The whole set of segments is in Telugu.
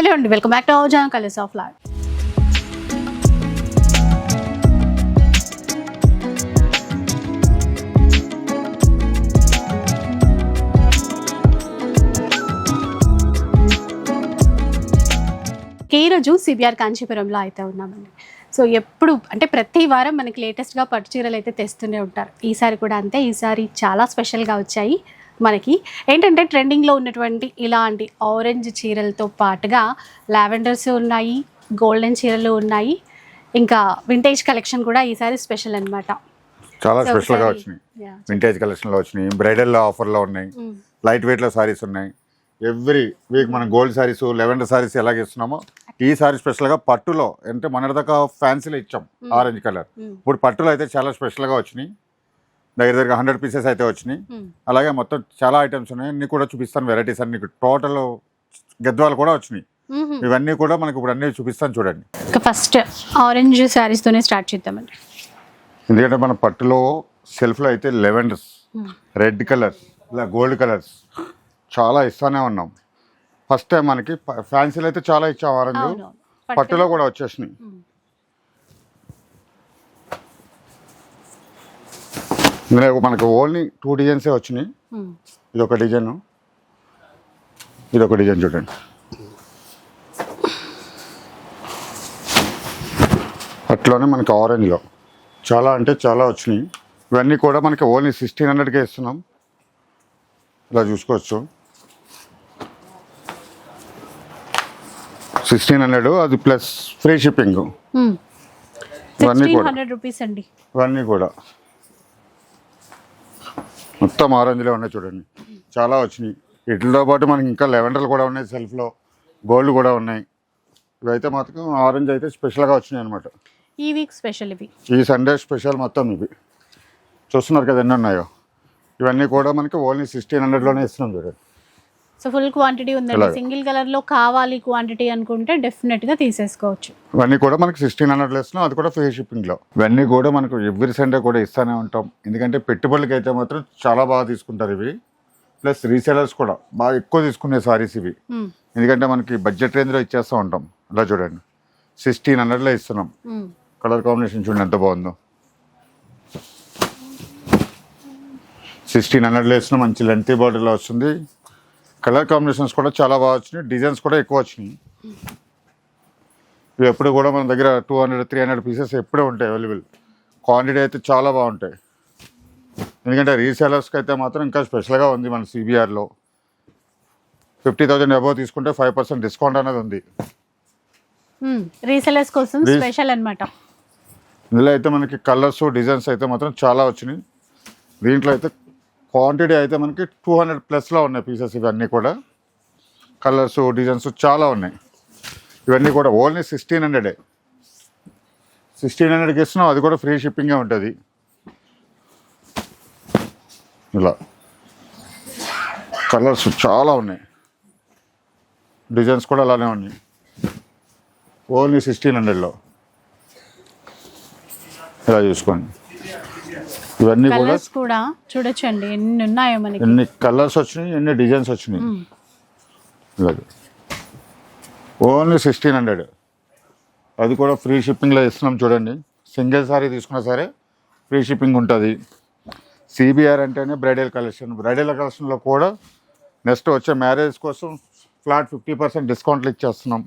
హలో అండి welcome back to our colours of life ఈరోజు రోజు సిబిఆర్ కాంచీపురంలో అయితే ఉన్నామండి. సో ఎప్పుడు అంటే ప్రతి వారం మనకి లేటెస్ట్గా పట్టు చీరలు అయితే తెస్తూనే ఉంటారు. ఈసారి కూడా అంతే ఈసారి చాలా స్పెషల్గా వచ్చాయి. మనకి ఏంటంటే ట్రెండింగ్లో ఉన్నటువంటి ఇలాంటి ఆరెంజ్ చీరలతో పాటుగా లావెండర్స్ ఉన్నాయి గోల్డెన్ చీరలు ఉన్నాయి. ఇంకా వింటేజ్ కలెక్షన్ కూడా ఈసారి స్పెషల్ అనమాట చాలా స్పెషల్గా వచ్చినాయి. వింటేజ్ కలెక్షన్లో వచ్చినాయి. బ్రైడల్లో ఆఫర్లో ఉన్నాయి. లైట్ వెయిట్లో సారీస్ ఉన్నాయి. ఎవ్రీ వీక్ మనం గోల్డ్ సారీస్ లెవెండర్ సారీస్ ఎలాగ ఇస్తున్నామో ఈ సారీ స్పెషల్గా పట్టులో అంటే మొన్నటిదాకా ఫ్యాన్సీలో ఇచ్చాం ఆరెంజ్ కలర్ Mm. ఇప్పుడు పట్టులో అయితే చాలా స్పెషల్గా వచ్చినాయి. దగ్గర దగ్గర హండ్రెడ్ పీసెస్ అయితే వచ్చినాయి. అలాగే మొత్తం చాలా ఐటమ్స్ ఉన్నాయి. అన్ని కూడా చూపిస్తాను వెరైటీస్ అన్ని. టోటల్ గద్వాలు కూడా వచ్చినాయి. ఇవన్నీ కూడా మనకు ఇప్పుడు అన్ని చూపిస్తాను చూడండి. ఫస్ట్ ఆరెంజ్ శారీస్తోనే స్టార్ట్ చేద్దామండి. ఎందుకంటే మన పట్టులో సెల్ఫ్లో అయితే లెవెండర్స్. రెడ్ కలర్స్ ఇలా గోల్డ్ కలర్స్ చాలా ఇస్తానే ఉన్నాం. ఫస్ట్ టైం మనకి ఫ్యాన్సీలు అయితే చాలా ఇచ్చాం ఆరెంజ్. పట్టులో కూడా వచ్చేసినాయి. ఇందులో మనకు ఓన్లీ టూ డిజైన్సే వచ్చినాయి. ఇది ఒక డిజైన్ ఇది ఒక డిజైన్ చూడండి. అట్లోనే మనకి ఆరెంజ్లో చాలా అంటే చాలా వచ్చినాయి. ఇవన్నీ కూడా మనకి ఓన్లీ సిక్స్టీన్ హండ్రెడ్కే ఇస్తున్నాం. ఇలా చూసుకోవచ్చు. సిక్స్టీన్ హండ్రెడ్ అది ప్లస్ ఫ్రీ షిప్పింగ్. ఇవన్నీ 1600 కూడా రూపీస్ అండి. ఇవన్నీ కూడా. మొత్తం ఆరెంజ్లో ఉన్నాయి చూడండి. చాలా వచ్చినాయి. వీటితో పాటు మనకి ఇంకా లెవెండర్లు కూడా ఉన్నాయి సెల్ఫ్లో. గోల్డ్ కూడా ఉన్నాయి. ఇవైతే మాత్రం ఆరెంజ్ అయితే స్పెషల్గా వచ్చినాయి అనమాట ఈ వీక్ స్పెషల్ ఇవి. ఈ సండే స్పెషల్ మొత్తం ఇవి. చూస్తున్నారు కదా ఎన్ని ఉన్నాయో. ఇవన్నీ కూడా మనకి ఓన్లీ సిక్స్టీన్ హండ్రెడ్లోనే ఇస్తున్నాం చూడండి. సో ఫుల్ క్వాంటిటీ ఉందండి. సింగిల్ కలర్లో కావాలి క్వాంటిటీ అనుకుంటే డెఫినెట్గా తీసేసుకోవచ్చు. ఇవన్నీ కూడా మనకి సిక్స్టీన్ హండ్రెడ్లో ఇస్తున్నాం అది కూడా ఫ్రీ షిప్పింగ్లో ఇవన్నీ కూడా మనకు ఎవ్రీ సండే కూడా ఇస్తూనే ఉంటాం. ఎందుకంటే పెట్టుబడులకి అయితే మాత్రం చాలా బాగా తీసుకుంటారు ఇవి. ప్లస్ రీసెలర్స్ కూడా బాగా ఎక్కువ తీసుకునే సారీస్ ఇవి. ఎందుకంటే మనకి బడ్జెట్ రేంజ్లో ఇచ్చేస్తూ ఉంటాం. అలా చూడండి. సిక్స్టీన్ హండ్రెడ్లో ఇస్తున్నాం. కలర్ కాంబినేషన్ చూడండి ఎంత బాగుందో. సిక్స్టీన్ హండ్రెడ్లో వేసిన మంచి లెంతీ బాటిల్లో వస్తుంది. కలర్ కాంబినేషన్స్ కూడా చాలా బాగా వచ్చినాయి. డిజైన్స్ కూడా ఎక్కువ వచ్చినాయి. ఇవి ఎప్పుడు కూడా మన దగ్గర two hundred three hundred pieces ఎప్పుడే ఉంటాయి అవైలబుల్ క్వాంటిటీ అయితే చాలా బాగుంటాయి. ఎందుకంటే రీసేలర్స్కి అయితే మాత్రం ఇంకా స్పెషల్గా ఉంది మన సిబిఆర్లో ఫిఫ్టీ థౌజండ్ అబౌవ్ తీసుకుంటే ఫైవ్ పర్సెంట్ డిస్కౌంట్ అనేది ఉంది. రీసెలర్స్ కోసం స్పెషల్ అన్నమాట. ఇందులో అయితే మనకి కలర్స్ డిజైన్స్ అయితే మాత్రం చాలా వచ్చినాయి. దీంట్లో అయితే క్వాంటిటీ అయితే మనకి టూ హండ్రెడ్ ప్లస్లో ఉన్నాయి పీసెస్ ఇవన్నీ కూడా. కలర్స్ డిజైన్స్ చాలా ఉన్నాయి. ఇవన్నీ కూడా ఓన్లీ సిక్స్టీన్ హండ్రెడే. సిక్స్టీన్ హండ్రెడ్కి ఇస్తున్నాం అది కూడా ఫ్రీ షిప్పింగే ఉంటుంది. ఇలా. కలర్స్ చాలా ఉన్నాయి. డిజైన్స్ కూడా అలానే ఉన్నాయి. ఓన్లీ సిక్స్టీన్ హండ్రెడ్లో. ఇలా చూసుకోండి. ఇవన్నీ కూడా కలర్స్ కూడా చూడొచ్చండి. ఎన్ని ఉన్నాయో మనకి. ఎన్ని కలర్స్ వచ్చినాయి ఎన్ని డిజైన్స్ వచ్చినాయి. ఇలాగే. ఓన్లీ సిక్స్టీన్ హండ్రెడ్ అది కూడా ఫ్రీ షిప్పింగ్లో ఇస్తున్నాం చూడండి. సింగిల్ సారీ తీసుకున్నా సరే ఫ్రీ షిప్పింగ్ ఉంటుంది. సిబిఆర్ అంటేనే బ్రైడల్ కలెక్షన్ బ్రైడల్ కలెక్షన్లో కూడా నెక్స్ట్ వచ్చే మ్యారేజ్ కోసం ఫ్లాట్ ఫిఫ్టీ పర్సెంట్ డిస్కౌంట్లు ఇచ్చేస్తున్నాం.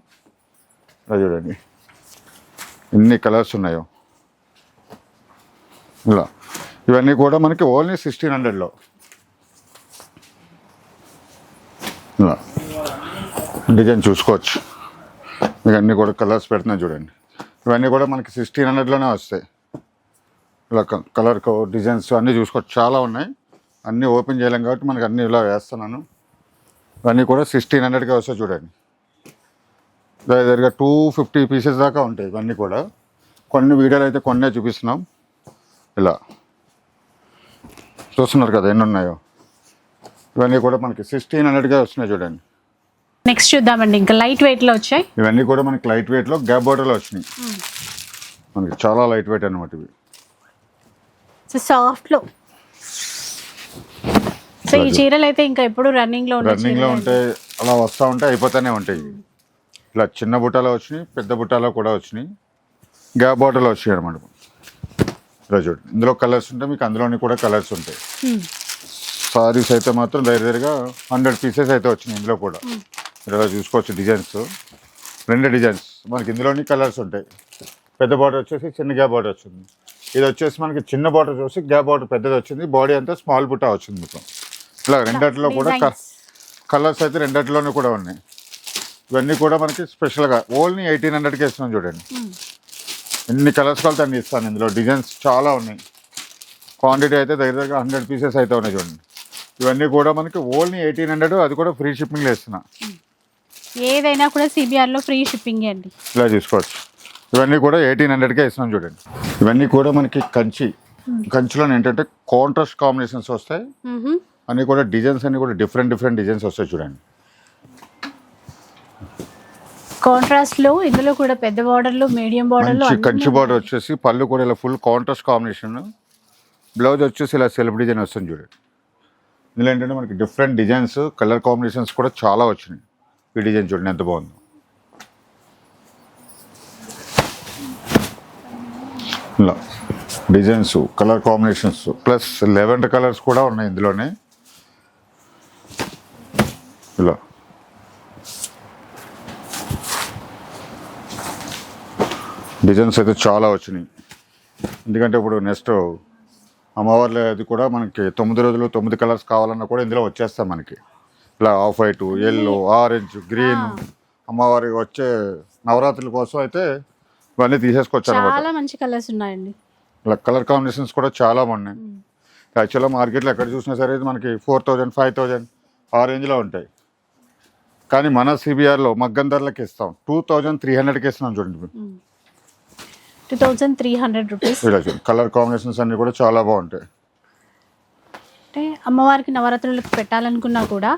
ఇలా చూడండి. ఎన్ని కలర్స్ ఉన్నాయో. ఇలా. ఇవన్నీ కూడా మనకి ఓన్లీ సిక్స్టీన్ హండ్రెడ్లో. ఇలా డిజైన్ చూసుకోవచ్చు. మీకు అన్నీ కూడా కలర్స్ పెడుతున్నాయి చూడండి. ఇవన్నీ కూడా మనకి సిక్స్టీన్ హండ్రెడ్లోనే వస్తాయి. ఇలా కలర్ డిజైన్స్ అన్నీ చూసుకోవచ్చు. చాలా ఉన్నాయి. అన్నీ ఓపెన్ చేయలేం కాబట్టి మనకి అన్నీ ఇలా వేస్తున్నాను. ఇవన్నీ కూడా సిక్స్టీన్ హండ్రెడ్గా వస్తాయి చూడండి. దగ్గరగా టూ ఫిఫ్టీ పీసెస్ దాకా ఉంటాయి ఇవన్నీ కూడా. కొన్ని వీడియోలు అయితే కొన్నే చూపిస్తున్నాం. ఇలా. చూస్తున్నారు కదా ఎన్ని ఉన్నాయో ఇవన్నీ కూడా మనకి సిక్స్టీన్ హండ్రెడ్గా వస్తున్నాయి చూడండి. నెక్స్ట్ చూద్దామండి ఇంకా లైట్ వెయిట్లో వచ్చాయి. ఇవన్నీ కూడా మనకి లైట్ వెయిట్లో గ్యాప్ బార్డర్లో వచ్చినాయి. మనకి చాలా లైట్ వెయిట్ అనమాట ఇవి. సో సాఫ్ట్లో. సో ఈ చీరలు అయితే ఇంకా ఎప్పుడు రన్నింగ్లో ఉన్న రన్నింగ్లో చీరలు ఉంటే అలా వస్తూ ఉంటే అయిపోతూనే ఉంటాయి. ఇలా చిన్న బుట్టాలో వచ్చినాయి పెద్ద బుట్టాలో కూడా వచ్చినాయి. గ్యాప్ బాటిల్ వచ్చినాయి అనమాట ఇలా చూడండి ఇందులో కలర్స్ ఉంటాయి మీకు అందులోని కూడా కలర్స్ ఉంటాయి. సారీస్ అయితే మాత్రం దగ్గర దగ్గరగా హండ్రెడ్ పీసెస్ అయితే వచ్చినాయి ఇందులో కూడా. మీరు ఇలా చూసుకోవచ్చు డిజైన్స్ రెండు డిజైన్స్ మనకి ఇందులోని కలర్స్ ఉంటాయి. పెద్ద బార్డర్ వచ్చేసి చిన్న గ్యాప్ బార్డర్ వచ్చింది. ఇది వచ్చేసి మనకి చిన్న బార్డర్ చూసి గ్యాప్ బార్డర్ పెద్దది వచ్చింది. బాడీ అంతా స్మాల్ బుట్ట వచ్చింది మొత్తం. ఇలా రెండట్లో కూడా. కలర్స్ అయితే రెండట్లోనే కూడా ఉన్నాయి. ఇవన్నీ కూడా మనకి స్పెషల్గా ఓన్లీ ఎయిటీన్ హండ్రెడ్కి ఇస్తున్నాం చూడండి. ఎన్ని కలర్స్ కలితే అన్ని ఇస్తాను. ఇందులో డిజైన్స్ చాలా ఉన్నాయి. క్వాంటిటీ అయితే దగ్గర దగ్గర హండ్రెడ్ పీసెస్ అయితే ఉన్నాయి చూడండి. ఇవన్నీ కూడా మనకి ఓన్లీ ఎయిటీన్ హండ్రెడ్ అది కూడా ఫ్రీ షిప్పింగ్లో ఇస్తున్నా. ఏదైనా కూడా సిబిఆర్లో ఫ్రీ షిప్పింగ్ అండి. ఇలా చూసుకోవచ్చు. ఇవన్నీ కూడా ఎయిటీన్ హండ్రెడ్కే ఇస్తున్నాం చూడండి. ఇవన్నీ కూడా మనకి కంచి. కంచిలో ఏంటంటే కాంట్రాస్ట్ కాంబినేషన్స్ వస్తాయి. అన్నీ కూడా డిజైన్స్ అన్ని కూడా డిఫరెంట్ డిఫరెంట్ డిజైన్స్ వస్తాయి చూడండి. కాంట్రాస్ట్లో ఇందులో కూడా పెద్ద బార్డర్లో మీడియం బార్డర్లో మంచి కంచి బార్డర్ వచ్చేసి పళ్ళు కూడా ఇలా ఫుల్ కాంట్రాస్ట్ కాంబినేషన్ బ్లౌజ్ వచ్చేసి ఇలా సెల్ఫ్ డిజైన్ వస్తుంది చూడండి ఇందులో ఏంటంటే మనకి డిఫరెంట్ డిజైన్స్ కలర్ కాంబినేషన్స్ కూడా చాలా వచ్చినాయి. ఈ డిజైన్ చూడండి ఎంత బాగుందో. ఇలా designs colour combinations plus lavender colours కూడా ఉన్నాయి ఇందులోనే. ఇలా. డిజైన్స్ అయితే చాలా వచ్చినాయి. ఎందుకంటే ఇప్పుడు నెక్స్ట్ అమ్మవార్లు అది కూడా మనకి తొమ్మిది రోజులు తొమ్మిది కలర్స్ కావాలన్నా కూడా ఇందులో వచ్చేస్తాయి మనకి. ఇలా off white yellow orange green అమ్మవారికి వచ్చే నవరాత్రుల కోసం అయితే ఇవన్నీ తీసేసుకోవచ్చు అనమాట చాలా మంచి కలర్స్ ఉన్నాయండి. ఇలా కలర్ కాంబినేషన్స్ కూడా చాలా బాగున్నాయి. యాక్చువల్గా మార్కెట్లో ఎక్కడ చూసినా సరే మనకి ఫోర్ థౌజండ్ ఫైవ్ థౌజండ్ ఆ రేంజ్లో ఉంటాయి. కానీ మన సిబిఆర్లో మగ్గం ధరలకి ఇస్తాం. టూ థౌజండ్ త్రీ హండ్రెడ్కి ఇస్తున్నాం చూడండి. Two thousand three hundred rupees colour combinations అన్ని కూడా చాలా బాగుంటాయి. అంటే అమ్మవారికి నవరాత్రులకు పెట్టాలనుకున్నా కూడా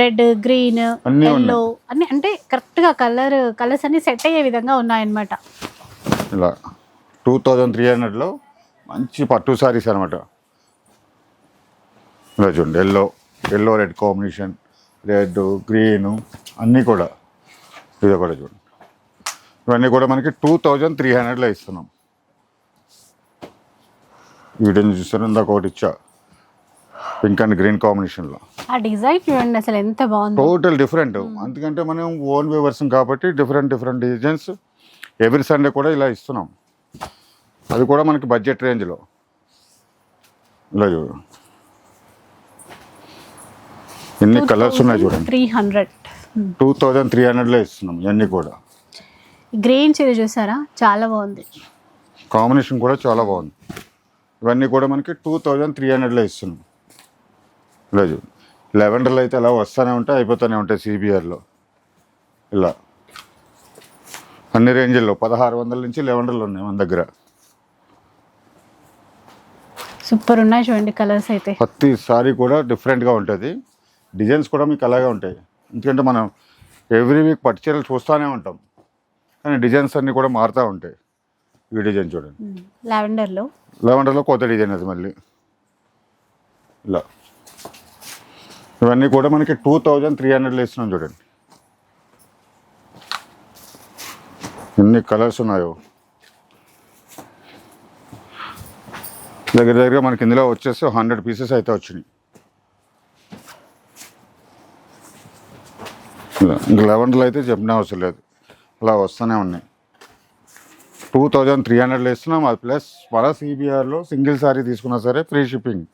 రెడ్ గ్రీన్ అన్నీ ఎల్లో అన్ని అంటే కరెక్ట్గా కలర్ కలర్స్ అన్ని సెట్ అయ్యే విధంగా ఉన్నాయన్నమాట. ఇలా టూ థౌజండ్ త్రీ హండ్రెడ్లో మంచి పట్టు సారీస్ అనమాట ఇలా చూడండి yellow yellow red combination red green అన్నీ కూడా. ఇది కూడా చూడండి ఇవన్నీ కూడా మనకి టూ థౌజండ్ త్రీ హండ్రెడ్లో ఇస్తున్నాం. ఈ వీడియోని చూస్తారు ఇందాక ఒకటి ఇచ్చా. పింక్ అండ్ గ్రీన్ కాంబినేషన్లో ఆ డిజైన్ చూడండి అసలు ఎంత బాగుందో. టోటల్ డిఫరెంట్ అందుకంటే మనం ఓన్ వ్యూవర్స్ కాబట్టి different different designs every Sunday కూడా ఇలా ఇస్తున్నాం. అది కూడా మనకి బడ్జెట్ రేంజ్లో ఇలా చూడు. ఎన్ని కలర్స్ ఉన్నాయి చూడండి. Three hundred two thousand three హండ్రెడ్లో ఇస్తున్నాం ఇవన్నీ కూడా. గ్రీన్ చీర చూసారా? చాలా బాగుంది. కాంబినేషన్ కూడా చాలా బాగుంది. ఇవన్నీ కూడా మనకి టూ థౌజండ్ త్రీ హండ్రెడ్లో ఇస్తున్నాం. చూడు లెవెండర్లు అయితే అలా వస్తూనే ఉంటాయి అయిపోతూనే ఉంటాయి సిబిఆర్లో. ఇలా. అన్ని రేంజ్ల్లో పదహారు వందల నుంచి లెవెండర్లు ఉన్నాయి మన దగ్గర. సూపర్ ఉన్నాయి చూడండి కలర్స్ అయితే. ప్రతి సారీ కూడా డిఫరెంట్గా ఉంటుంది. డిజైన్స్ కూడా మీకు అలాగే ఉంటాయి. ఎందుకంటే మనం ఎవ్రీ వీక్ పట్టు చీరలు చూస్తూనే ఉంటాం. కానీ డిజైన్స్ అన్నీ కూడా మారుతూ ఉంటాయి ఈ డిజైన్ చూడండి. లావెండర్లో లెవెండర్లో కొత్త డిజైన్ అది మళ్ళీ. ఇలా. ఇవన్నీ కూడా మనకి టూ థౌజండ్ త్రీ హండ్రెడ్లో ఇస్తున్నాం చూడండి. ఎన్ని కలర్స్ ఉన్నాయో. దగ్గర దగ్గర మనకి ఇందులో వచ్చేసి హండ్రెడ్ పీసెస్ అయితే వచ్చినాయి. ఇంక లెవెండర్లో అయితే చెప్పిన అవసరం లేదు. అలా వస్తూనే ఉన్నాయి. టూ థౌజండ్ త్రీ హండ్రెడ్లో ఇస్తున్నాం. అది ప్లస్ మన సిబిఆర్లో సింగిల్ సారీ తీసుకున్నా సరే ఫ్రీ షిప్పింగ్.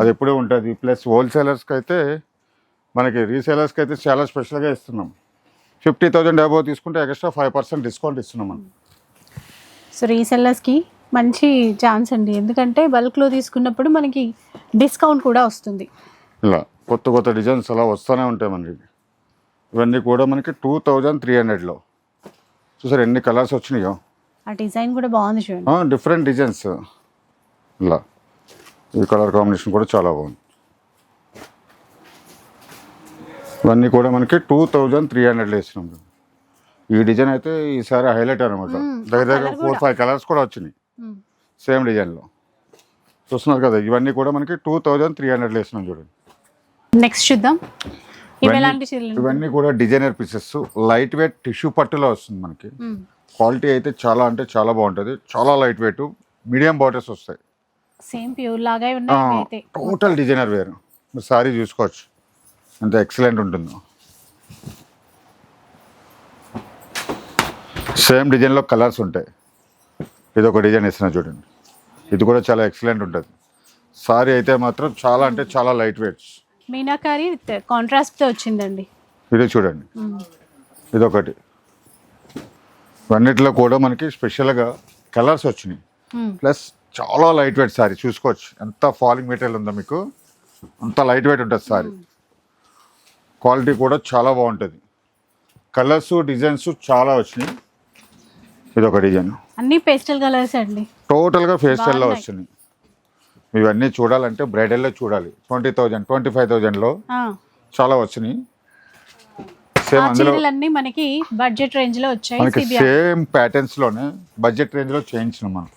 అది ఎప్పుడూ ఉంటుంది. ప్లస్ హోల్సేలర్స్కి అయితే మనకి రీసేలర్స్కి అయితే చాలా స్పెషల్గా ఇస్తున్నాం. ఫిఫ్టీ థౌజండ్ అబోవ్ తీసుకుంటే ఎక్స్ట్రా ఫైవ్ పర్సెంట్ డిస్కౌంట్ ఇస్తున్నాం మనం. సో రీసెల్లర్స్కి మంచి ఛాన్స్ అండి. ఎందుకంటే బల్క్లో తీసుకున్నప్పుడు మనకి డిస్కౌంట్ కూడా వస్తుంది. ఇలా కొత్త కొత్త డిజైన్స్ అలా వస్తూనే ఉంటాయి మనకి. ఇవన్నీ కూడా మనకి టూ థౌజండ్ త్రీ హండ్రెడ్లో. చూసారు ఎన్ని కలర్స్ వచ్చినాయో? ఆ డిజైన్ కూడా బాగుంది చూడండి. Different designs. ఇలా. ఈ కలర్ కాంబినేషన్ కూడా చాలా బాగుంది. ఇవన్నీ కూడా మనకి టూ థౌజండ్ త్రీ హండ్రెడ్లో ఇస్తున్నాం ఈ డిజైన్ అయితే ఈసారి హైలైట్ అనమాట దగ్గర దగ్గర ఫోర్ ఫైవ్ కలర్స్ కూడా వచ్చినాయి. సేమ్ డిజైన్లో. చూస్తున్నారు కదా ఇవన్నీ కూడా మనకి టూ థౌజండ్ త్రీ హండ్రెడ్లో ఇస్తున్నాం చూడండి. నెక్స్ట్ చూద్దాం. ఇవన్నీ కూడా designer pieces light weight tissue పట్టులో వస్తుంది మనకి. క్వాలిటీ అయితే చాలా అంటే చాలా బాగుంటుంది. చాలా లైట్ వెయిట్ మీడియం బార్డర్స్ వస్తాయి. సేమ్ ప్యూర్ లాగా ఉన్నాయి టోటల్ డిజైనర్ వేరు మీరు సారీ చూసుకోవచ్చు. ఎంత ఎక్సలెంట్ ఉంటుందో. సేమ్ డిజైన్లో కలర్స్ ఉంటాయి. ఇది ఒక డిజైన్ ఇస్తున్నా చూడండి. ఇది కూడా చాలా ఎక్సలెంట్ ఉంటుంది. సారీ అయితే మాత్రం చాలా అంటే చాలా లైట్ వెయిట్స్ మీనాకారి కాంట్రాస్ట్తో వచ్చిందండి. ఇది చూడండి. ఇది ఒకటి ఇవన్నిటిలో కూడా మనకి స్పెషల్గా కలర్స్ వచ్చినాయి. ప్లస్ చాలా లైట్ వెయిట్ సారీ చూసుకోవచ్చు. ఎంత ఫాలింగ్ మెటీరియల్ ఉందో మీకు. అంత లైట్ వెయిట్ ఉంటుంది సారీ క్వాలిటీ కూడా చాలా బాగుంటుంది. కలర్స్ డిజైన్స్ చాలా వచ్చినాయి. ఇది ఒక డిజైన్ అన్ని పేస్టల్ కలర్స్ అండి. టోటల్గా ఫేస్ స్టైల్లో బాగున్నాయి. వచ్చినాయి. ఇవన్నీ చూడాలంటే బ్రైడల్లో చూడాలి. ట్వంటీ థౌజండ్ ట్వంటీ ఫైవ్ థౌజండ్లో చాలా వచ్చినాయి. సేమ్ అందులో మనకి బడ్జెట్ రేంజ్లో వచ్చాయి మనకి. సేమ్ ప్యాటర్న్స్లోనే బడ్జెట్ రేంజ్లో చేయించినాం మనం.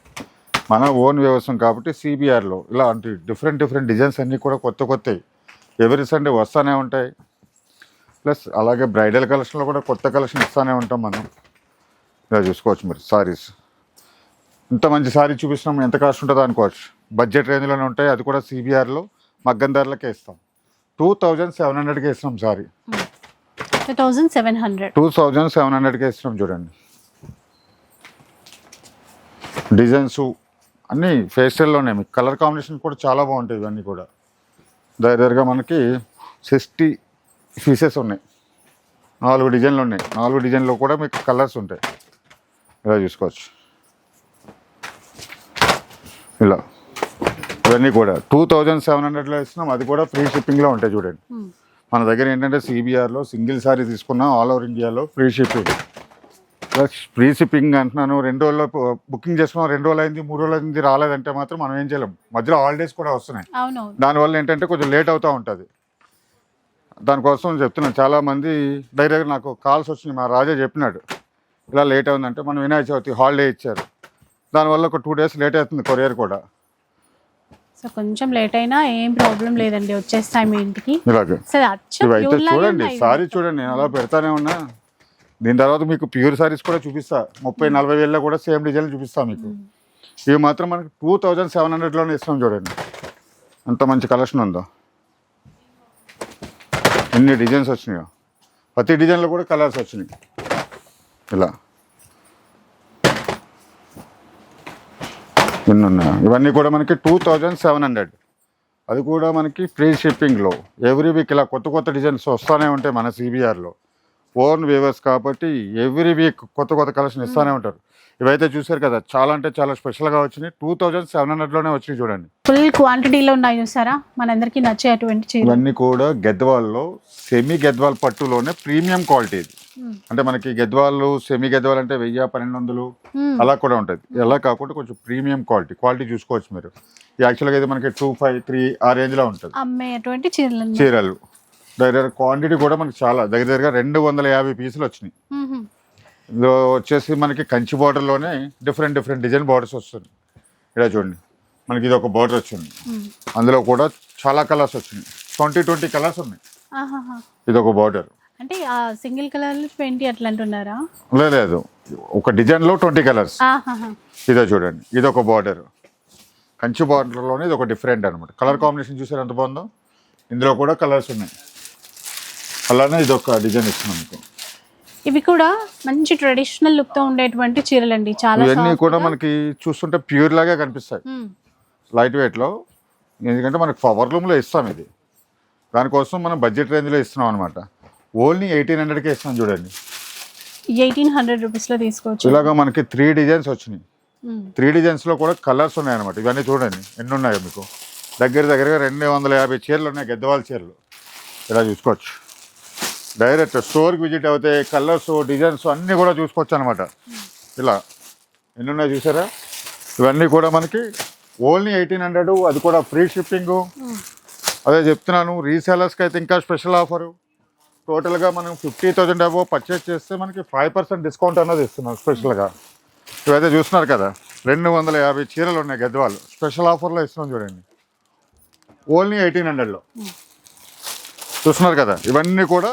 మన ఓన్ వ్యవసాయం కాబట్టి సిబిఆర్లో ఇలాంటి డిఫరెంట్ డిఫరెంట్ డిజైన్స్ అన్నీ కూడా కొత్త కొత్తవి ఎవరి సండే వస్తూనే ఉంటాయి. ప్లస్ అలాగే బ్రైడల్ కలెక్షన్లో కూడా కొత్త కలెక్షన్ ఇస్తూనే ఉంటాం మనం. ఇలా చూసుకోవచ్చు మీరు సారీస్ ఇంత మంచి సారీ చూపిస్తున్నాం ఎంత కాస్ట్ ఉంటుందో అనుకోవచ్చు. బడ్జెట్ రేంజ్లోనే ఉంటాయి అది కూడా సిబిఆర్లో మగ్గం ధరలకే ఇస్తాం. టూ థౌజండ్ సెవెన్ హండ్రెడ్కి ఇస్తున్నాం sari. Two thousand seven hundred. Two thousand seven హండ్రెడ్కి ఇస్తున్నాం చూడండి. డిజైన్స్ అన్నీ ఫేస్టైల్లోనే మీకు కలర్ కాంబినేషన్ కూడా చాలా బాగుంటాయి ఇవన్నీ కూడా. దగ్గరగా మనకి సిక్స్టీ పీసెస్ ఉన్నాయి. నాలుగు డిజైన్లు ఉన్నాయి. నాలుగు డిజైన్లో కూడా మీకు కలర్స్ ఉంటాయి. ఇలా చూసుకోవచ్చు. ఇలా. ఇవన్నీ కూడా. టూ థౌజండ్ సెవెన్ హండ్రెడ్లో ఇస్తున్నాం అది కూడా ఫ్రీ షిప్పింగ్లో ఉంటాయి చూడండి. మన దగ్గర ఏంటంటే సిబిఆర్లో సింగిల్ సారీ తీసుకున్నాం ఆల్ ఓవర్ ఇండియాలో free shipping plus free shipping అంటున్నాను. రెండు రోజుల్లో బుకింగ్ చేసుకున్నాం రెండు రోజులు అయింది మూడు రోజులు అయింది రాలేదంటే మాత్రం మనం ఏం చేయలేం. మధ్యలో హాలిడేస్ కూడా వస్తున్నాయి. దానివల్ల ఏంటంటే కొంచెం లేట్ అవుతూ ఉంటుంది. దానికోసం చెప్తున్నాను. చాలామంది డైరెక్ట్ నాకు కాల్స్ వచ్చినాయి. మా రాజా చెప్పినాడు. ఇలా లేట్ అవుందంటే మనం వినాయక చవితి హాలిడే ఇచ్చారు. దానివల్ల ఒక టూ డేస్ లేట్ అవుతుంది కొరియర్ కూడా. సో కొంచెం లేట్ అయినా ఏం ప్రాబ్లం లేదండి వచ్చేస్తాయి మీ ఇంటికి. ఇలాగే. సరే అచ్చం ఇవైతే ప్యూర్ లాగే చూడండి ఉన్నాయి. సారీ చూడండి నేను అలా పెడతానే ఉన్నా. దీని తర్వాత మీకు ప్యూర్ సారీస్ కూడా చూపిస్తా. ముప్పై నలభై వేలలో కూడా సేమ్ డిజైన్ చూపిస్తా మీకు. ఇవి మాత్రం మనకి టూ థౌజండ్ సెవెన్ హండ్రెడ్లోనే ఇస్తాం చూడండి. ఎంత మంచి కలెక్షన్ ఉందో. ఎన్ని డిజైన్స్ వచ్చినాయో. ప్రతి డిజైన్లో కూడా కలర్స్ వచ్చినాయి. ఇలా. ఉన్నాయి ఇవన్నీ కూడా మనకి టూ థౌజండ్ సెవెన్ హండ్రెడ్ అది కూడా మనకి ఫ్రీ షిప్పింగ్లో. ఎవ్రీ వీక్ ఇలా కొత్త కొత్త డిజైన్స్ వస్తూనే ఉంటాయి మన సిబిఆర్లో ఓన్ వేవర్స్ కాబట్టి ఎవ్రీ వీక్ కొత్త కొత్త కలెక్షన్ ఇస్తూనే ఉంటారు. ఇవైతే చూసారు కదా చాలా అంటే చాలా స్పెషల్గా వచ్చినాయి. టూ థౌజండ్ సెవెన్ హండ్రెడ్లోనే వచ్చినాయి చూడండి. ఫుల్ క్వాంటిటీలో ఉన్నాయి చూసారా? మనందరికీ నచ్చే అటువంటి చీర. ఇవన్నీ కూడా గద్వాల్లో సెమీ గద్వాల్ పట్టులోనే ప్రీమియం క్వాలిటీ ఇది. అంటే మనకి గద్వాళ్ళు సెమీ గద్వాల్ అంటే వెయ్యి పన్నెండు వందలు అలా కూడా ఉంటుంది. ఎలా కాకుండా కొంచెం ప్రీమియం క్వాలిటీ క్వాలిటీ చూసుకోవచ్చు మీరు. యాక్చువల్గా ఇది మనకి టూ ఫైవ్ త్రీ ఆ రేంజ్లో ఉంటుంది. అమ్మే అటువంటి చీరలు. చీరలు. దగ్గర క్వాంటిటీ కూడా మనకి చాలా దగ్గర దగ్గర రెండు వందల యాభై పీసులు వచ్చినాయి. ఇందులో వచ్చేసి మనకి కంచి బార్డర్లోనే డిఫరెంట్ డిఫరెంట్ డిజైన్ బార్డర్స్ వస్తుంది ఇలా చూడండి. మనకి ఇది ఒక బార్డర్ వచ్చింది. అందులో కూడా చాలా కలర్స్ వచ్చినాయి ట్వంటీ ట్వంటీ కలర్స్ ఉన్నాయి. ఇది ఒక బార్డర్ అంటే సింగిల్ కలర్ ట్వంటీ అట్లా అంటున్నారా లేదు ఒక డిజైన్లో ట్వంటీ కలర్స్. ఇదో చూడండి. ఇది ఒక బార్డర్ కంచి బార్డర్లోనే ఇది ఒక డిఫరెంట్ అనమాట కలర్ కాంబినేషన్ చూసారు? ఎంత బాగుందో? ఇందులో కూడా కలర్స్ ఉన్నాయి. అలానే ఇది ఒక డిజైన్ ఇస్తున్నాం మీకు ఇవి కూడా మంచి ట్రెడిషనల్ లుక్తో ఉండేటువంటి చీరలండి. చాలా ఇవన్నీ కూడా. మనకి చూస్తుంటే ప్యూర్ లాగే కనిపిస్తాయి. లైట్ వెయిట్లో ఎందుకంటే మనకి పవర్ లూమ్లో ఇస్తాం ఇది. దానికోసం మనం బడ్జెట్ రేంజ్లో ఇస్తున్నాం అనమాట ఓన్లీ ఎయిటీన్ హండ్రెడ్కే ఇస్తాం చూడండి. ఎయిటీన్ హండ్రెడ్ రూపీస్లో తీసుకోవచ్చు. ఇలాగ మనకి త్రీ డిజైన్స్ వచ్చినాయి. త్రీ డిజైన్స్లో కూడా కలర్స్ ఉన్నాయన్నమాట ఇవన్నీ చూడండి. ఎన్ని ఉన్నాయో మీకు? దగ్గర దగ్గరగా రెండు వందల యాభై చీరలు ఉన్నాయి. గద్దవాళ్ళ చీరలు. ఇలా చూసుకోవచ్చు. డైరెక్ట్ స్టోర్కి విజిట్ అవుతే కలర్స్ డిజైన్స్ అన్నీ కూడా చూసుకోవచ్చు అనమాట ఇలా ఎన్ని ఉన్నాయి చూసారా? ఇవన్నీ కూడా మనకి ఓన్లీ ఎయిటీన్ హండ్రెడ్ అది కూడా ఫ్రీ షిప్పింగు. అదే చెప్తున్నాను రీసేలర్స్కి అయితే ఇంకా స్పెషల్ ఆఫరు. టోటల్గా మనం ఫిఫ్టీ థౌజండ్ అబో పర్చేస్ చేస్తే మనకి ఫైవ్ పర్సెంట్ డిస్కౌంట్ అన్నది ఇస్తున్నాం స్పెషల్గా. ఇవైతే చూస్తున్నారు కదా రెండు వందల యాభై చీరలు ఉన్నాయి గద్వాలు. స్పెషల్ ఆఫర్లో ఇస్తున్నాం చూడండి. ఓన్లీ ఎయిటీన్ హండ్రెడ్లో. చూస్తున్నారు కదా ఇవన్నీ కూడా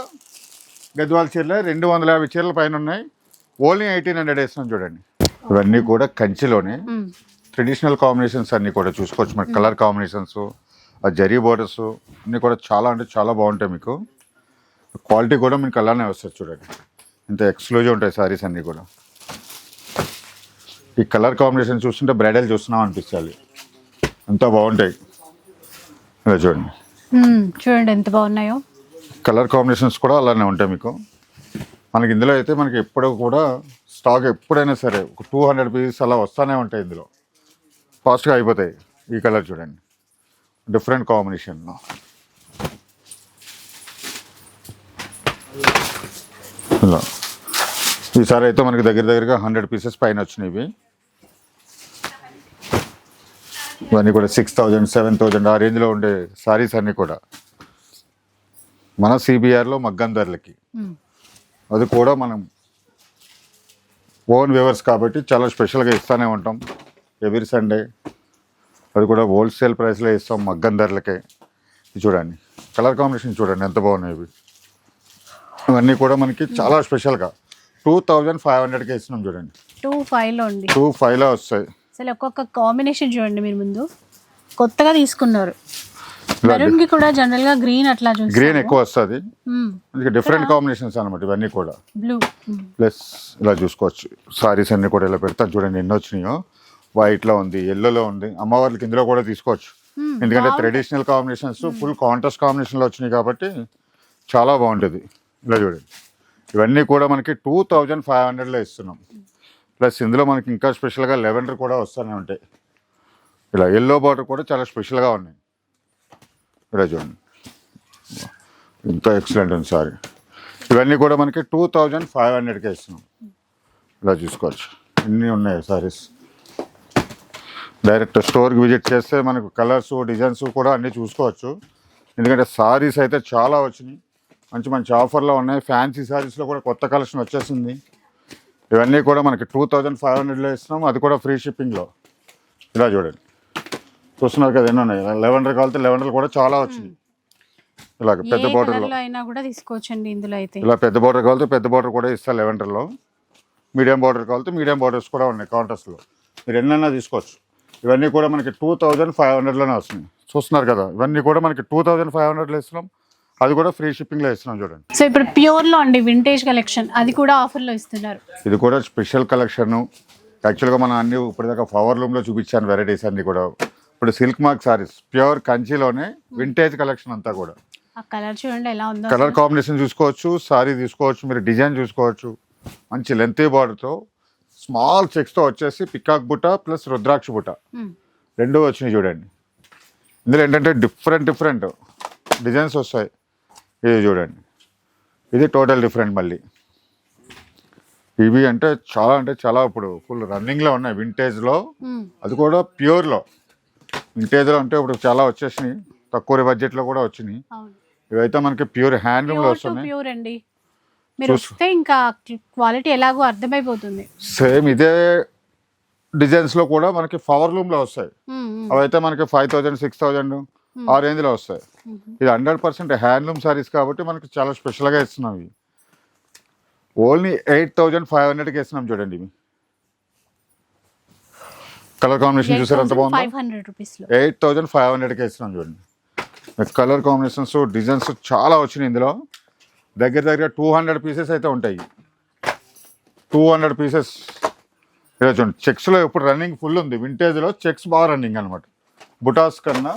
గద్వాల చీరలే రెండు వందల యాభై చీరల పైన ఉన్నాయి. ఓన్లీ ఎయిటీన్ హండ్రెడ్ వేస్తున్నాం చూడండి. ఇవన్నీ కూడా కంచిలోనే. ట్రెడిషనల్ కాంబినేషన్స్ అన్నీ కూడా చూసుకోవచ్చు. మనకి కలర్ కాంబినేషన్స్ ఆ జరీ బోర్డర్స్ అన్నీ కూడా చాలా అంటే చాలా బాగుంటాయి మీకు. క్వాలిటీ కూడా మీకు అలానే వస్తుంది చూడండి. ఇంత ఎక్స్క్లూజివ్ ఉంటాయి సారీస్ అన్నీ కూడా. ఈ కలర్ కాంబినేషన్ చూస్తుంటే బ్రైడల్ చూస్తున్నాం అనిపించాలి అంత బాగుంటాయి. ఇలా చూడండి. చూడండి ఎంత బాగున్నాయో. కలర్ కాంబినేషన్స్ కూడా అలానే ఉంటాయి మీకు. మనకి ఇందులో అయితే మనకి ఎప్పుడు కూడా స్టాక్ ఎప్పుడైనా సరే ఒక టూ హండ్రెడ్ పీసెస్ అలా వస్తూనే ఉంటాయి ఇందులో. ఫాస్ట్గా అయిపోతాయి ఈ కలర్ చూడండి. డిఫరెంట్ కాంబినేషన్లో ఇలా ఈసారి అయితే మనకి దగ్గర దగ్గరగా హండ్రెడ్ పీసెస్ పైన వచ్చినాయి ఇవి. ఇవన్నీ కూడా సిక్స్ థౌజండ్ సెవెన్ థౌజండ్ ఆ రేంజ్లో ఉండే శారీస్ అన్నీ కూడా. మన సిబిఆర్లో మగ్గం ధరలకి. అది కూడా మనం ఓన్ వ్యూవర్స్ కాబట్టి చాలా స్పెషల్గా ఇస్తూనే ఉంటాం. ఎవ్రీ సండే అది కూడా హోల్సేల్ ప్రైస్లో ఇస్తాం మగ్గం ధరలకే. ఇది చూడండి. కలర్ కాంబినేషన్ చూడండి ఎంత బాగున్నాయి ఇవి. ఇవన్నీ కూడా మనకి చాలా స్పెషల్గా. టూ థౌజండ్ ఫైవ్ హండ్రెడ్కి ఇస్తున్నాం చూడండి. టూ ఫైవ్లో ఉంది టూ ఫైవ్లో వస్తాయి. అసలు ఒక్కొక్క కాంబినేషన్ చూడండి మీరు ముందు. కొత్తగా తీసుకున్నారు. మెరూన్కి కూడా జనరల్గా గ్రీన్ అట్లా గ్రీన్ ఎక్కువ వస్తుంది. డిఫరెంట్ కాంబినేషన్స్ అనమాట ఇవన్నీ కూడా. బ్లూ. ప్లస్ ఇలా చూసుకోవచ్చు. సారీస్ అన్ని కూడా ఇలా పెడతాను చూడండి ఎన్ని వచ్చినాయో. వైట్లో ఉంది ఎల్లోలో ఉంది. అమ్మవార్లకి ఇందులో కూడా తీసుకోవచ్చు. ఎందుకంటే ట్రెడిషనల్ కాంబినేషన్స్ ఫుల్ కాంట్రాస్ట్ కాంబినేషన్లో వచ్చినాయి కాబట్టి చాలా బాగుంటుంది. ఇలా చూడండి. ఇవన్నీ కూడా మనకి టూ థౌజండ్ ఫైవ్ హండ్రెడ్లో ఇస్తున్నాం. ప్లస్ ఇందులో మనకి ఇంకా స్పెషల్గా లెవెండర్ కూడా వస్తూనే ఉంటాయి. ఇలా ఎల్లో బార్డర్ కూడా చాలా స్పెషల్గా ఉన్నాయి. ఇలా చూడండి ఇంత ఎక్సలెంట్ ఉంది సారీ. ఇవన్నీ కూడా మనకి టూ థౌజండ్ ఫైవ్ హండ్రెడ్కే ఇస్తున్నాం. ఇలా చూసుకోవచ్చు. ఇన్ని ఉన్నాయి సారీస్. డైరెక్ట్ స్టోర్కి విజిట్ చేస్తే మనకు కలర్స్ డిజైన్స్ కూడా అన్నీ చూసుకోవచ్చు. ఎందుకంటే సారీస్ అయితే చాలా వచ్చినాయి. మంచి మంచి ఆఫర్లో ఉన్నాయి. ఫ్యాన్సీ సారీస్లో కూడా కొత్త కలెక్షన్ వచ్చేసింది. ఇవన్నీ కూడా మనకి టూ థౌజండ్ ఫైవ్ హండ్రెడ్లో ఇస్తున్నాం. అది కూడా ఫ్రీ షిప్పింగ్లో. ఇలా చూడండి. చూస్తున్నారు కదా ఎన్ని ఉన్నాయి. లెవెండర్ కావాలంటే లెవెండర్ కూడా చాలా వచ్చినాయి ఇలాగ ఏ పెద్ద బార్డర్లో లో అయినా కూడా తీసుకోవచ్చండి ఇందులో అయితే. ఇలా పెద్ద బార్డర్ కావాలంటే పెద్ద బార్డర్ కూడా ఇస్తారు లెవెండర్లో. మీడియం బార్డర్ కావాలంటే మీడియం బార్డర్స్ కూడా ఉన్నాయి కౌంటర్స్లో మీరు ఎన్నైనా తీసుకోవచ్చు. ఇవన్నీ కూడా మనకి టూ థౌజండ్ ఫైవ్ హండ్రెడ్లోనే వస్తున్నాయి. చూస్తున్నారు కదా ఇవన్నీ కూడా మనకి టూ థౌజండ్ ఫైవ్ హండ్రెడ్లో ఇస్తున్నాం. అది కూడా ఫ్రీ షిప్పింగ్లో ఇస్తున్నాం చూడండి. సో ఇప్పుడు ప్యూర్లో అండి వింటేజ్ కలెక్షన్ అది కూడా ఆఫర్లో ఇస్తున్నారు. ఇది కూడా స్పెషల్ కలెక్షన్. యాక్చువల్గా మనం అన్ని ఇప్పటిదాకా పవర్ లూమ్లో చూపించాను వెరైటీస్ అన్ని కూడా. ఇప్పుడు సిల్క్ మార్క్ సారీస్ ప్యూర్ కంచిలోనే వింటేజ్ కలెక్షన్ అంతా కూడా. కలర్ చూడండి ఎలా ఉందో కలర్ కాంబినేషన్ చూసుకోవచ్చు సారీ తీసుకోవచ్చు మీరు డిజైన్ చూసుకోవచ్చు. మంచి లెంతీ బార్డర్తో స్మాల్ చెక్స్తో వచ్చేసి పికాక్ బుట్ట ప్లస్ రుద్రాక్ష బుట్ట. మ్మ్. రెండు వచ్చినాయి చూడండి. ఇందులో ఏంటంటే డిఫరెంట్ డిఫరెంట్ డిజైన్స్ వస్తాయి. ఇది చూడండి. ఇది టోటల్ డిఫరెంట్ మళ్ళీ. ఇవి అంటే చాలా అంటే చాలా ఇప్పుడు ఫుల్ రన్నింగ్లో ఉన్నాయి వింటేజ్లో మ్మ్. అది కూడా ప్యూర్లో వింటేజ్లో అంటే ఇప్పుడు చాలా వచ్చేసినాయి. తక్కువ బడ్జెట్లో కూడా వచ్చినాయి. ఇవైతే మనకి ప్యూర్ ప్యూర్ టు వస్తున్నాయి. ప్యూర్ అండి. మీరు వస్తే ఇంకా క్వాలిటీ ఎలాగో అర్థమైపోతుంది. సేమ్ ఇదే డిజైన్స్లో కూడా మనకి పవర్ లూమ్లో వస్తాయి. మ్మ్, మ్మ్. అవైతే మనకి ఫైవ్ థౌజండ్ సిక్స్ థౌజండ్ ఆ రేంజ్లో వస్తాయి. ఇది హండ్రెడ్ పర్సెంట్ హ్యాండ్లూమ్ సారీస్ కాబట్టి మనకి చాలా స్పెషల్గా ఇస్తున్నాం ఇవి. ఓన్లీ ఎయిట్ థౌజండ్ ఫైవ్ హండ్రెడ్కి ఇస్తున్నాం చూడండి ఇవి. కలర్ కాంబినేషన్ చూసారు ఎంత బాగుందో? ఎయిట్ థౌజండ్ ఫైవ్ హండ్రెడ్కి ఇస్తున్నాం చూడండి. కలర్ కాంబినేషన్స్ డిజైన్స్ చాలా వచ్చినాయి ఇందులో. దగ్గర దగ్గర టూ హండ్రెడ్ పీసెస్ అయితే ఉంటాయి. టూ హండ్రెడ్ పీసెస్ ఇలా చూడండి చెక్స్లో ఇప్పుడు రన్నింగ్ ఫుల్ ఉంది. వింటేజ్లో చెక్స్ బాగా రన్నింగ్ అనమాట బుటాస్ కన్నా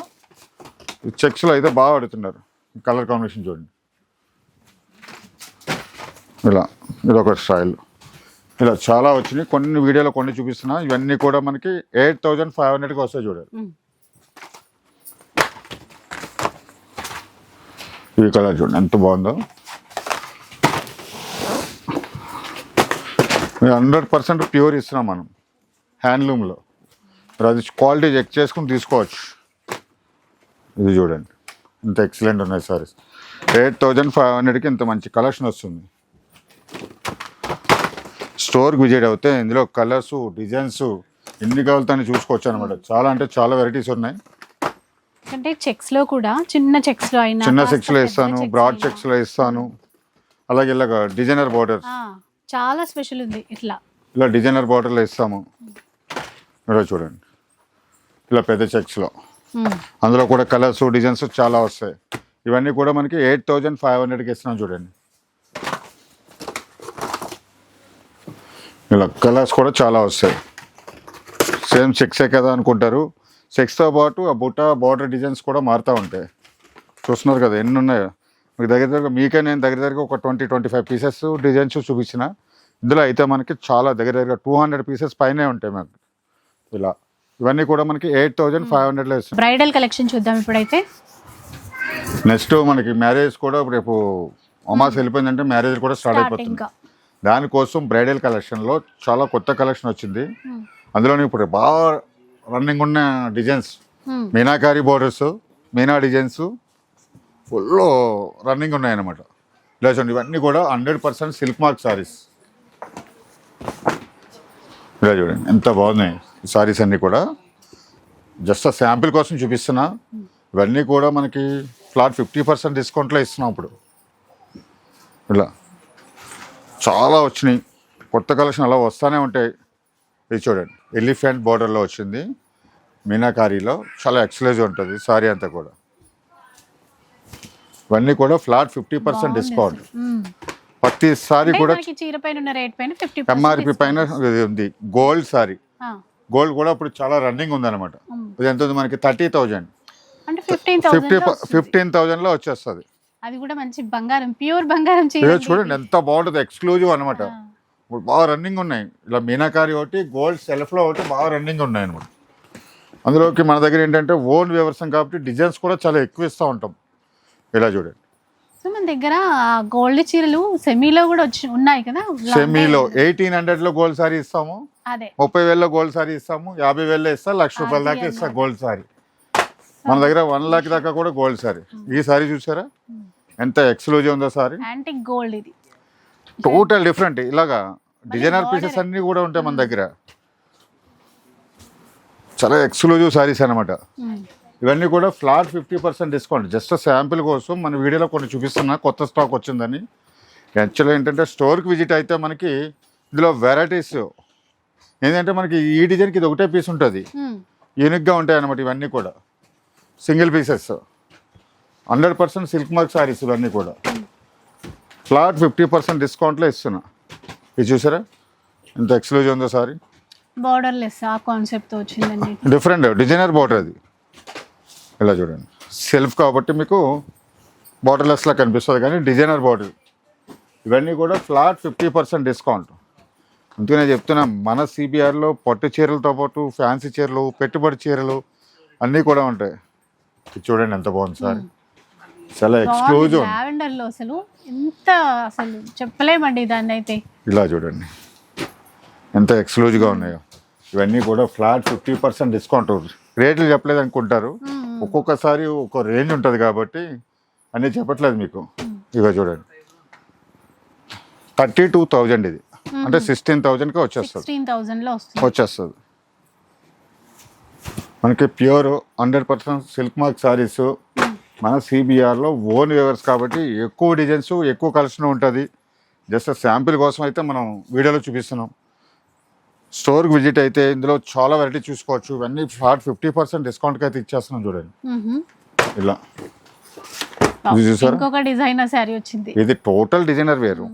చెక్స్లో అయితే బాగా ఆడుతున్నారు కలర్ కాంబినేషన్ చూడండి. ఇలా ఇది ఒక స్టైల్ ఇలా చాలా వచ్చినాయి. కొన్ని వీడియోలో కొన్ని చూపిస్తున్నా. ఇవన్నీ కూడా మనకి ఎయిట్ థౌజండ్ ఫైవ్ హండ్రెడ్కి వస్తాయి చూడండి. మ్మ్. ఈ కలర్ చూడండి. ఎంత బాగుందో. హండ్రెడ్ పర్సెంట్ ప్యూర్ ఇస్తున్నాం మనం. హ్యాండ్లూమ్లో. మరి అది క్వాలిటీ చెక్ చేసుకుని తీసుకోవచ్చు. ఇది చూడండి. ఇంత ఎక్సలెంట్ ఉన్నాయి సారీస్. ఎయిట్ థౌజండ్ ఫైవ్ హండ్రెడ్కి ఇంత మంచి కలెక్షన్ వస్తుంది. స్టోర్కి విజిట్ అవుతే ఇందులో కలర్స్ డిజైన్స్ ఎన్ని కావాలితే అని చూసుకోవచ్చు అనమాట చాలా అంటే చాలా వెరైటీస్ ఉన్నాయి. అంటే చెక్స్లో కూడా చిన్న చెక్స్లో అయినా చిన్న చెక్స్లో ఇస్తాను బ్రాడ్. చెక్స్లో ఇస్తాను అలాగే ఇలాగ డిజైనర్ బార్డర్ చాలా స్పెషల్ ఉంది ఇట్లా. ఇలా డిజైనర్ బార్డర్లో ఇస్తాము ఇలా చూడండి. ఇలా పెద్ద చెక్స్లో అందులో కూడా కలర్స్ డిజైన్స్ చాలా వస్తాయి. ఇవన్నీ కూడా మనకి ఎయిట్ థౌజండ్ ఫైవ్ హండ్రెడ్కి ఇస్తున్నాం చూడండి. ఇలా కలర్స్ కూడా చాలా వస్తాయి. సేమ్ చెక్సే కదా అనుకుంటారు. చెక్స్తో పాటు ఆ బుట్ట బార్డర్ డిజైన్స్ కూడా మారుతూ ఉంటాయి. చూస్తున్నారు కదా ఎన్ని ఉన్నాయో. మీకు దగ్గర దగ్గర మీకే నేను దగ్గర దగ్గర ఒక twenty twenty five pieces designs చూపించిన. ఇందులో అయితే మనకి చాలా దగ్గర దగ్గర టూ హండ్రెడ్ పీసెస్ పైనే ఉంటాయి మనకి ఇలా. ఇవన్నీ కూడా మనకి ఎయిట్ థౌజండ్ ఫైవ్ హండ్రెడ్లో ఇస్తున్నాం బ్రైడల్ కలెక్షన్ చూద్దాం ఇప్పుడైతే. నెక్స్ట్ మనకి మ్యారేజ్ కూడా రేపు అమాస్ వెళ్ళిపోయిందంటే మ్యారేజ్ కూడా స్టార్ట్ అయిపోతుంది. దానికోసం బ్రైడల్ కలెక్షన్లో చాలా కొత్త కలెక్షన్ వచ్చింది. అందులోని ఇప్పుడు బాగా రన్నింగ్ ఉన్న designs. Meenakari borders meena designs full running ఉన్నాయన్నమాట. ఇలా చూడండి ఇవన్నీ కూడా hundred percent silk mark saris. ఇలా చూడండి ఎంత బాగున్నాయి ఈ సారీస్ అన్నీ కూడా. జస్ట్ శాంపిల్ కోసం చూపిస్తున్నా. ఇవన్నీ కూడా మనకి ఫ్లాట్ ఫిఫ్టీ పర్సెంట్ డిస్కౌంట్లో ఇస్తున్నాం ఇప్పుడు. ఇలా. చాలా వచ్చినాయి. కొత్త కలెక్షన్ అలా వస్తూనే ఉంటాయి. ఇది చూడండి. ఎలిఫెంట్ బార్డర్లో వచ్చింది. మీనాకారీలో చాలా ఎక్సలెజ్ ఉంటుంది సారీ అంతా కూడా. ఇవన్నీ కూడా ఫ్లాట్ ఫిఫ్టీ పర్సెంట్ డిస్కౌంట్. ప్రతి సారీ కూడా ఎంఆర్పి పైన ఉంది. Gold sorry. గోల్డ్ కూడా ఇప్పుడు చాలా రన్నింగ్ ఉందన్నమాట. ఇది ఎంత ఉంది మనకి థర్టీ థౌజండ్. ఫిఫ్టీ ఫిఫ్టీన్ థౌజండ్లో వచ్చేస్తుంది. అది కూడా మంచి బంగారం ప్యూర్ బంగారం చీర చూడండి. ఎంత బాగుంటుంది ఎక్స్క్లూజివ్ అనమాట. ఇప్పుడు బాగా రన్నింగ్ ఉన్నాయి. ఇలా మీనాకారి ఒకటి గోల్డ్ సెల్ఫ్లో ఒకటి బాగా రన్నింగ్ ఉన్నాయి అనమాట. అందులోకి మన దగ్గర ఏంటంటే ఓన్ వ్యవసాయం కాబట్టి డిజైన్స్ కూడా చాలా ఎక్కువ ఇస్తూ ఉంటాం. ఇలా చూడండి. సో మన దగ్గర గోల్డ్ చీరలు సెమీలో కూడా వచ్చి ఉన్నాయి కదా సెమీలో ఎయిటీన్ హండ్రెడ్లో గోల్డ్ సారీ ఇస్తాము. ముప్పై వేలలో గోల్డ్ సారీ ఇస్తాము. యాభై వేలలో ఇస్తా లక్ష రూపాయల దాకా ఇస్తా గోల్డ్ సారీ మన దగ్గర వన్ లాక్ దాకా కూడా గోల్డ్ సారీ. ఈ సారీ చూసారా? ఎంత ఎక్స్క్లూజివ్ ఉందో సారీ? యాంటిక్ గోల్డ్ ఇది. టోటల్ డిఫరెంట్ ఇలాగా డిజైనర్ పీసెస్ అన్నీ కూడా ఉంటాయి మన దగ్గర. చాలా ఎక్స్క్లూజివ్ సారీస్ అనమాట. ఇవన్నీ కూడా flat fifty percent discount just sample కోసం మన వీడియోలో కొన్ని చూపిస్తున్నా. కొత్త స్టాక్ వచ్చిందని. యాక్చువల్గా ఏంటంటే స్టోర్కి విజిట్ అయితే మనకి ఇందులో వెరైటీస్ ఏంటంటే మనకి ఈ డిజైన్కి ఇది ఒకటే పీస్ ఉంటుంది. యూనిక్గా ఉంటాయి అన్నమాట ఇవన్నీ కూడా. Single pieces. Hundred percent silk mark saris ఇవన్నీ కూడా. ఫ్లాట్ ఫిఫ్టీ పర్సెంట్ డిస్కౌంట్లో ఇస్తున్నా. ఇది చూసారా? ఎంత ఎక్స్క్లూజివ్ ఉందో సారీ. బార్డర్ లెస్ ఆ కాన్సెప్ట్ వచ్చిందండి. డిఫరెంట్ డిజైనర్ బార్డర్ అది. ఇలా చూడండి. సెల్ఫ్ కాబట్టి మీకు బార్డర్లెస్లా కనిపిస్తుంది కానీ డిజైనర్ బార్డర్ ఇవన్నీ కూడా ఫ్లాట్ ఫిఫ్టీ పర్సెంట్ డిస్కౌంట్ అందుకనే చెప్తున్నా మన సిబిఆర్లో పట్టు చీరలతో పాటు ఫ్యాన్సీ చీరలు పెట్టుబడి చీరలు అన్నీ కూడా ఉంటాయి. ఇది చూడండి ఎంత బాగుంది సార్. చాలా ఎక్స్క్లూజివ్ లావెండర్లో అసలు ఎంత అసలు చెప్పలేమండి దాన్ని అయితే ఇలా చూడండి. ఎంత ఎక్స్క్లూజివ్గా ఉన్నాయో. ఇవన్నీ కూడా ఫ్లాట్ ఫిఫ్టీ పర్సెంట్ డిస్కౌంట్ రేట్లు చెప్పలేదు అనుకుంటారు. ఒక్కొక్కసారి ఒక రేంజ్ ఉంటుంది కాబట్టి అన్నీ చెప్పట్లేదు మీకు. ఇగో చూడండి. థర్టీ టూ థౌజండ్ ఇది. అంటే సిక్స్టీన్ థౌజండ్కి వచ్చేస్తుంది. వచ్చేస్తుంది. మనకి pure hundred percent silk mark saris. మన సిబిఆర్లో ఓన్ వేవర్స్ కాబట్టి ఎక్కువ డిజైన్స్ ఎక్కువ కలెక్షన్ ఉంటుంది. జస్ట్ శాంపిల్ కోసం అయితే మనం వీడియోలో చూపిస్తున్నాం. స్టోర్కి విజిట్ అయితే ఇందులో చాలా వెరైటీ చూసుకోవచ్చు. ఇవన్నీ ఫ్లాట్ ఫిఫ్టీ పర్సెంట్ డిస్కౌంట్కి అయితే ఇచ్చేస్తున్నాం చూడండి. ఇలా. ఇది చూసారా? ఇంకొక డిజైనర్ శారీ వచ్చింది. ఇది టోటల్ డిజైనర్ వేరు.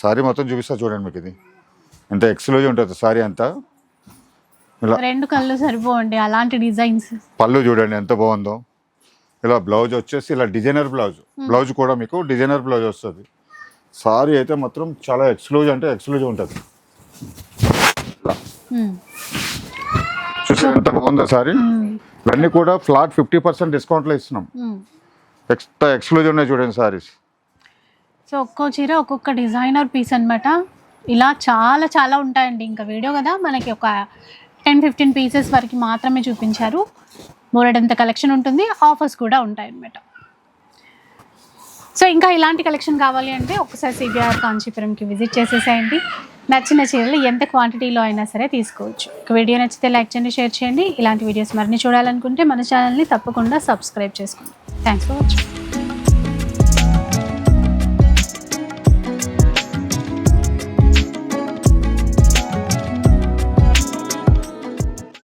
సారీ మొత్తం చూపిస్తా చూడండి మీకు ఇది. ఎంత ఎక్స్క్లూజివ్ ఉంటుంది సారీ అంతా. రెండు కళ్ళు సరిపోవండి అలాంటి డిజైన్స్. పళ్ళు చూడండి ఎంత బాగుందో. ఇలా బ్లౌజ్ వచ్చేసి ఇలా డిజైనర్ బ్లౌజ్. బ్లౌజ్ కూడా మీకు డిజైనర్ బ్లౌజ్ వస్తుంది. సారీ అయితే మాత్రం చాలా ఎక్స్క్లూజివ్ అంటే ఎక్స్క్లూజివ్ ఉంటుంది. చూసారు ఎంత బాగుందో సారీ? ఇవన్నీ కూడా ఫ్లాట్ ఫిఫ్టీ పర్సెంట్ డిస్కౌంట్లో ఇస్తున్నాం. ఎక్స్ట్రా ఎక్స్క్లూజివ్ ఉన్నాయి చూడండి సారీస్. సో ఒక్కో చీర ఒక్కొక్క డిజైనర్ పీస్ అన్నమాట. ఇలా చాలా చాలా ఉంటాయండి. ఇంకా వీడియో కదా మనకి ఒక టెన్ ఫిఫ్టీన్ పీసెస్ వరకు మాత్రమే చూపించారు. బోరెడంత కలెక్షన్ ఉంటుంది. ఆఫర్స్ కూడా ఉంటాయి అన్నమాట సో ఇంకా ఇలాంటి కలెక్షన్ కావాలి అంటే ఒకసారి సిబిఆర్ కాంచీపురంకి విజిట్ చేసేసేయండి. నచ్చిన చీరలు ఎంత క్వాంటిటీలో అయినా సరే తీసుకోవచ్చు. ఒక వీడియో నచ్చితే లైక్ చేయండి షేర్ చేయండి. ఇలాంటి వీడియోస్ మరిన్ని చూడాలనుకుంటే మన ఛానల్ని తప్పకుండా సబ్స్క్రైబ్ చేసుకోండి. Thanks for watching